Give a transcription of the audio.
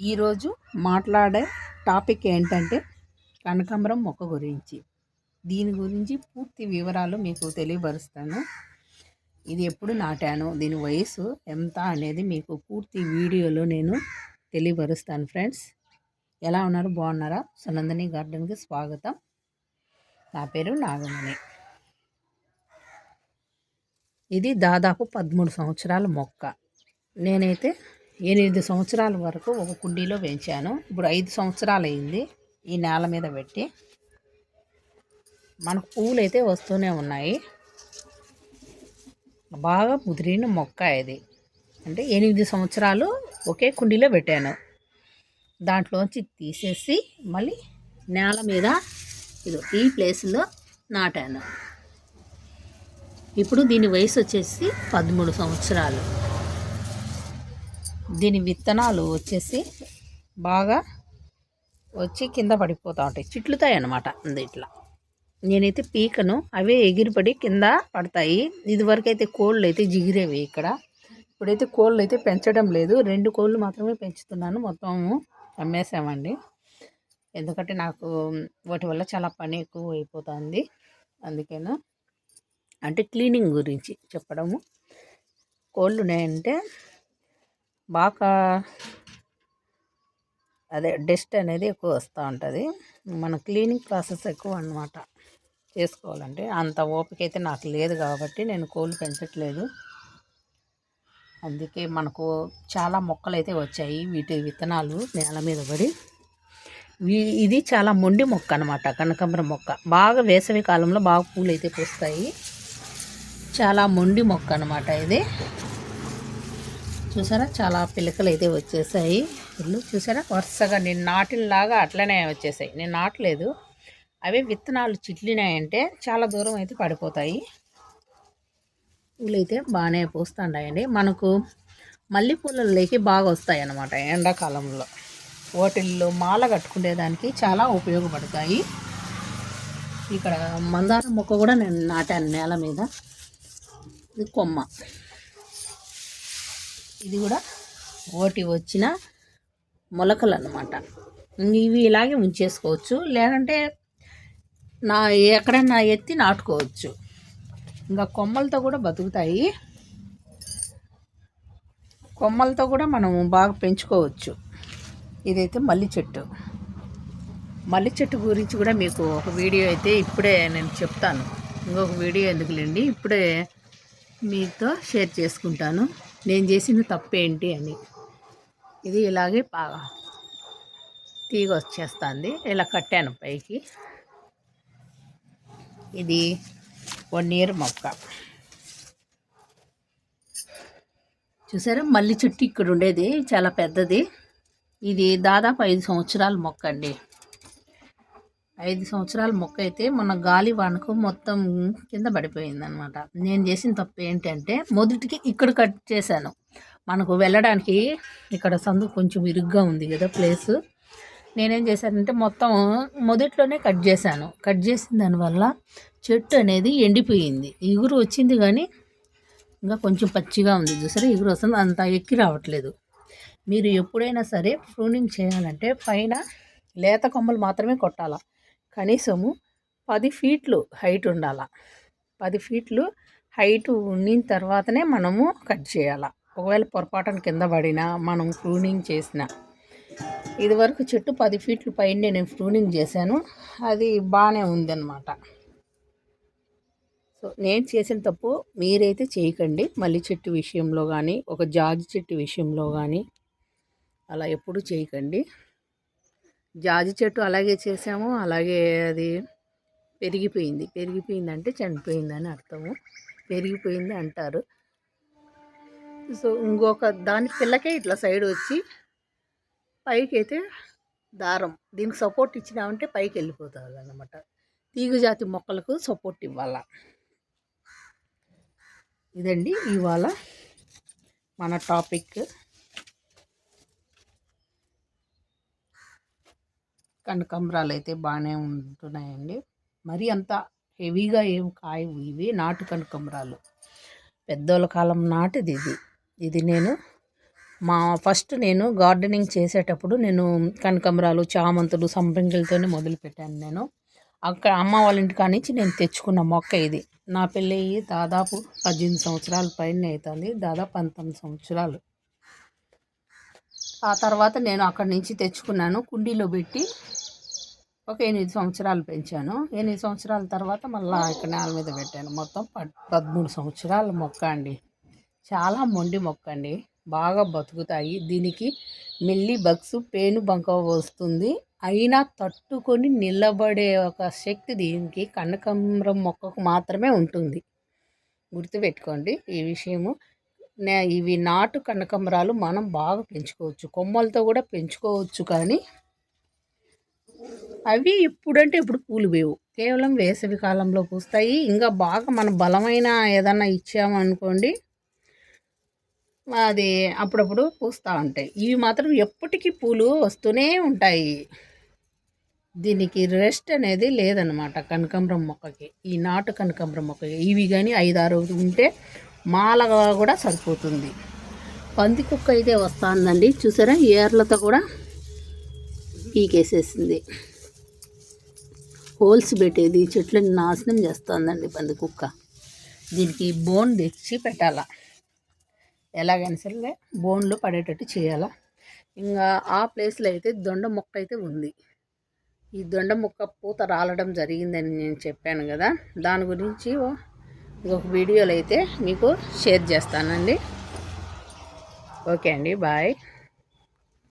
ఈరోజు మాట్లాడే టాపిక్ ఏంటంటే కనకాంబరం మొక్క గురించి. దీని గురించి పూర్తి వివరాలు మీకు తెలియపరుస్తాను. ఇది ఎప్పుడు నాటాను దీని వయసు ఎంత అనేది మీకు పూర్తి వీడియోలో నేను తెలియపరుస్తాను ఫ్రెండ్స్. ఎలా ఉన్నారు? బాగున్నారా? సునందని గార్డెన్కి స్వాగతం. నా పేరు నాగమణి. ఇది దాదాపు పదమూడు సంవత్సరాల మొక్క. నేనైతే ఎనిమిది సంవత్సరాల వరకు ఒక కుండీలో పెంచాను ఇప్పుడు ఐదు సంవత్సరాలు అయింది ఈ నేల మీద పెట్టి. మనకు పువ్వులు అయితే వస్తూనే ఉన్నాయి. బాగా ముదిరిన మొక్క ఇది. అంటే ఎనిమిది సంవత్సరాలు ఒకే కుండీలో పెట్టాను. దాంట్లోంచి తీసేసి మళ్ళీ నేల మీద ఇది ఈ ప్లేస్లో నాటాను. ఇప్పుడు దీని వయసు వచ్చేసి పదమూడు సంవత్సరాలు. దీని విత్తనాలు వచ్చేసి బాగా వచ్చి కింద పడిపోతూ ఉంటాయి. చిట్లుతాయి అన్నమాట ఇట్లా. నేనైతే పీకను అవే ఎగిరిపడి కింద పడతాయి. ఇదివరకు అయితే కోళ్ళు అయితే జిగిరేవి ఇక్కడ. ఇప్పుడైతే కోళ్ళు అయితే పెంచడం లేదు. రెండు కోళ్ళు మాత్రమే పెంచుతున్నాను. మొత్తం అమ్మేసామండి ఎందుకంటే నాకు వాటి వల్ల చాలా పని ఎక్కువ అయిపోతుంది అందుకేనా అంటే క్లీనింగ్ గురించి చెప్పడము. కోళ్ళు ఉన్నాయంటే బాగా అదే డస్ట్ అనేది ఎక్కువ వస్తూ ఉంటుంది. మన క్లీనింగ్ ప్రాసెస్ ఎక్కువ అనమాట చేసుకోవాలంటే అంత ఓపిక అయితే నాకు లేదు కాబట్టి నేను కోళ్ళు పెంచట్లేదు. అందుకే మనకు చాలా మొక్కలు అయితే వచ్చాయి. వీటి విత్తనాలు నేల మీద పడి. ఇది చాలా మొండి మొక్క అనమాట కనకాంబరం మొక్క. బాగా వేసవి కాలంలో బాగా పూలు అయితే పూస్తాయి. చాలా మొండి మొక్క అనమాట ఇది. చూసారా? చాలా పిలకలు అయితే వచ్చేసాయి. ఇల్లు చూసారా? వరుసగా నేను నాటినలాగా అట్లనే వచ్చేసాయి. నేను నాటలేదు. అవి విత్తనాలు చిట్లినాయంటే చాలా దూరం అయితే పడిపోతాయి. పూలు అయితే బాగానే పూస్తుంటాయండి మనకు మల్లెపూలలోకి బాగా వస్తాయి అన్నమాట ఎండాకాలంలో. వాటిల్లో మాల కట్టుకునేదానికి చాలా ఉపయోగపడతాయి. ఇక్కడ మందారం మొక్క కూడా నేను నాటాను నేల మీద. ఇది కొమ్మ. ఇది కూడా ఓటి వచ్చిన మొలకలు అన్నమాట ఇవి ఇలాగే ఉంచేసుకోవచ్చు. లేదంటే నా ఎక్కడన్నా ఎత్తి నాటుకోవచ్చు. ఇంకా కొమ్మలతో కూడా బతుకుతాయి. కొమ్మలతో కూడా మనం బాగా పెంచుకోవచ్చు. ఇదైతే మల్లి చెట్టు. మల్లి చెట్టు గురించి కూడా మీకు ఒక వీడియో అయితే ఇప్పుడే నేను చెప్తాను. ఇంకొక వీడియో ఎందుకులేండి? ఇప్పుడే మీతో షేర్ చేసుకుంటాను. నేను చేసిన తప్పేంటి అని. ఇది ఇలాగే బాగా తీగ వచ్చేస్తుంది. ఇలా కట్టాను పైకి. ఇది వన్ ఇయర్ మొక్క. చూసారా? మల్లి చెట్టు ఇక్కడ ఉండేది. చాలా పెద్దది. ఇది దాదాపు ఐదు సంవత్సరాల మొక్క అండి. ఐదు సంవత్సరాల మొక్క అయితే మన గాలి వానకు మొత్తం కింద పడిపోయింది అనమాట నేను చేసిన తప్పు ఏంటంటే మొదటికి ఇక్కడ కట్ చేశాను. మనకు వెళ్ళడానికి ఇక్కడ సందు కొంచెం ఇరుగ్గా ఉంది కదా ప్లేస్. నేనేం చేశానంటే మొత్తం మొదట్లోనే కట్ చేశాను. కట్ చేసిన దానివల్ల చెట్టు అనేది ఎండిపోయింది. ఎగురు వచ్చింది కానీ ఇంకా కొంచెం పచ్చిగా ఉంది. చూసారా? ఎగురు వస్తుంది. అంత ఎక్కి రావట్లేదు. మీరు ఎప్పుడైనా సరే ప్రూనింగ్ చేయాలంటే పైన లేత కొమ్మలు మాత్రమే కొట్టాలా? కనీసము పది ఫీట్లు హైట్ ఉండాల. పది ఫీట్లు హైట్ ఉండిన తర్వాతనే మనము కట్ చేయాలి. ఒకవేళ పొరపాటున కింద పడినా మనం ప్రూనింగ్ చేసిన. ఇదివరకు చెట్టు పది ఫీట్లు పైన నేను ప్రూనింగ్ చేశాను. అది బాగానే ఉందన్నమాట. సో నేను చేసిన తప్పు మీరైతే చేయకండి. మల్లి చెట్టు విషయంలో కానీ ఒక జాజి చెట్టు విషయంలో కానీ అలా ఎప్పుడు చేయకండి. జాజి చెట్టు అలాగే చేసాము. అలాగే అది పెరిగిపోయింది. పెరిగిపోయింది అంటే చనిపోయిందని అర్థము. పెరిగిపోయింది అంటారు. సో ఇంకొక దాని పిల్లకే ఇట్లా సైడ్ వచ్చి పైకి అయితే దారం. దీనికి సపోర్ట్ ఇచ్చినామంటే పైకి వెళ్ళిపోతుంది అనమాట తీగజాతి మొక్కలకు సపోర్ట్ ఇవ్వాల. ఇదండి ఇవాళ మన టాపిక్. కనకాంబరాలు అయితే బాగానే ఉంటున్నాయండి. మరీ అంత హెవీగా ఏం కాయవు ఇవి నాటు కనకాంబరాలు. పెద్దోళ్ళ కాలం నాటిది ఇది. ఇది నేను మా ఫస్ట్ నేను గార్డెనింగ్ చేసేటప్పుడు నేను కనకంబరాలు చామంతులు సంపంగిలతోనే మొదలుపెట్టాను నేను. అక్కడ అమ్మ వాళ్ళ ఇంటి నుంచి నేను తెచ్చుకున్న మొక్క ఇది. నా పెళ్ళి దాదాపు పద్దెనిమిది సంవత్సరాల పైన అవుతుంది దాదాపు పంతొమ్మిది సంవత్సరాలు. ఆ తర్వాత నేను అక్కడి నుంచి తెచ్చుకున్నాను కుండీలో పెట్టి ఒక ఎనిమిది సంవత్సరాలు పెంచాను. ఎనిమిది సంవత్సరాల తర్వాత మళ్ళీ ఇక్కడ నేల మీద పెట్టాను. మొత్తం పద్ పదమూడు సంవత్సరాల మొక్క అండి. చాలా మొండి మొక్క అండి. బాగా బతుకుతాయి. దీనికి మిల్లి బగ్స్ పేను బంక వస్తుంది. అయినా తట్టుకొని నిలబడే ఒక శక్తి దీనికి కనకంబరం మొక్కకు మాత్రమే ఉంటుంది. గుర్తుపెట్టుకోండి ఈ విషయము. ఇవి నాటు కనకంబరాలు మనం బాగా పెంచుకోవచ్చు. కొమ్మలతో కూడా పెంచుకోవచ్చు కానీ అవి ఇప్పుడంటే ఇప్పుడు పూలు వేవు కేవలం వేసవి కాలంలో పూస్తాయి. ఇంకా బాగా మన బలమైన ఏదన్నా ఇచ్చామనుకోండి అది అప్పుడప్పుడు పూస్తూ ఉంటాయి. ఇవి మాత్రం ఎప్పటికీ పూలు వస్తూనే ఉంటాయి. దీనికి రెస్ట్ అనేది లేదనమాట కనకాంబరం మొక్కకి. ఈ నాటు కనకాంబరం మొక్కకి. ఇవి కానీ ఐదారు ఉంటే మాలగా కూడా సరిపోతుంది. పంది కుక్క అయితే వస్తుందండి. చూసారా? ఏర్లతో కూడా పీకేసేసింది. హోల్స్ పెట్టేది చెట్లను నాశనం చేస్తుందండి పంది కుక్క. దీనికి బోన్ తెచ్చి పెట్టాల? ఎలాగైనా సరే బోన్లు పడేటట్టు చేయాలా? ఇంకా ఆ ప్లేస్లో అయితే దొండ మొక్క అయితే ఉంది. ఈ దొండ మొక్క పూత రాలడం జరిగిందని నేను చెప్పాను కదా. దాని గురించి ఇంకొక వీడియోలు అయితే మీకు షేర్ చేస్తానండి. ఓకే అండి బాయ్.